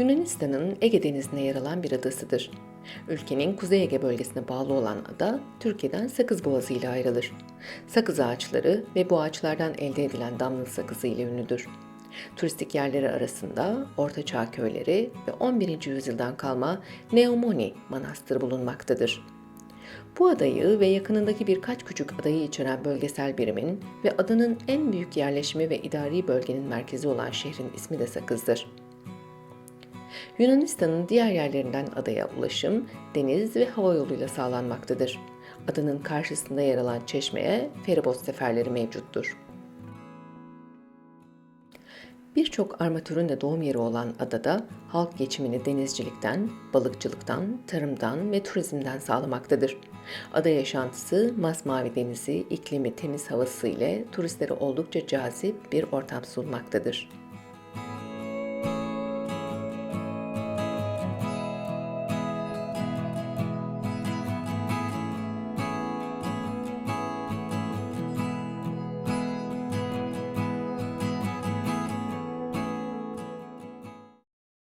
Yunanistan'ın Ege Denizi'ne yer alan bir adasıdır. Ülkenin Kuzey Ege bölgesine bağlı olan ada, Türkiye'den Sakız Boğazı ile ayrılır. Sakız ağaçları ve bu ağaçlardan elde edilen damla sakızı ile ünlüdür. Turistik yerleri arasında Orta Çağ köyleri ve 11. yüzyıldan kalma Neomoni Manastırı bulunmaktadır. Bu adayı ve yakınındaki birkaç küçük adayı içeren bölgesel birimin ve adanın en büyük yerleşimi ve idari bölgenin merkezi olan şehrin ismi de Sakız'dır. Yunanistan'ın diğer yerlerinden adaya ulaşım deniz ve hava yoluyla sağlanmaktadır. Adanın karşısında yer alan çeşmeye feribot seferleri mevcuttur. Birçok armatürün de doğum yeri olan adada halk geçimini denizcilikten, balıkçılıktan, tarımdan ve turizmden sağlamaktadır. Ada yaşantısı masmavi denizi, iklimi, temiz havası ile turistlere oldukça cazip bir ortam sunmaktadır.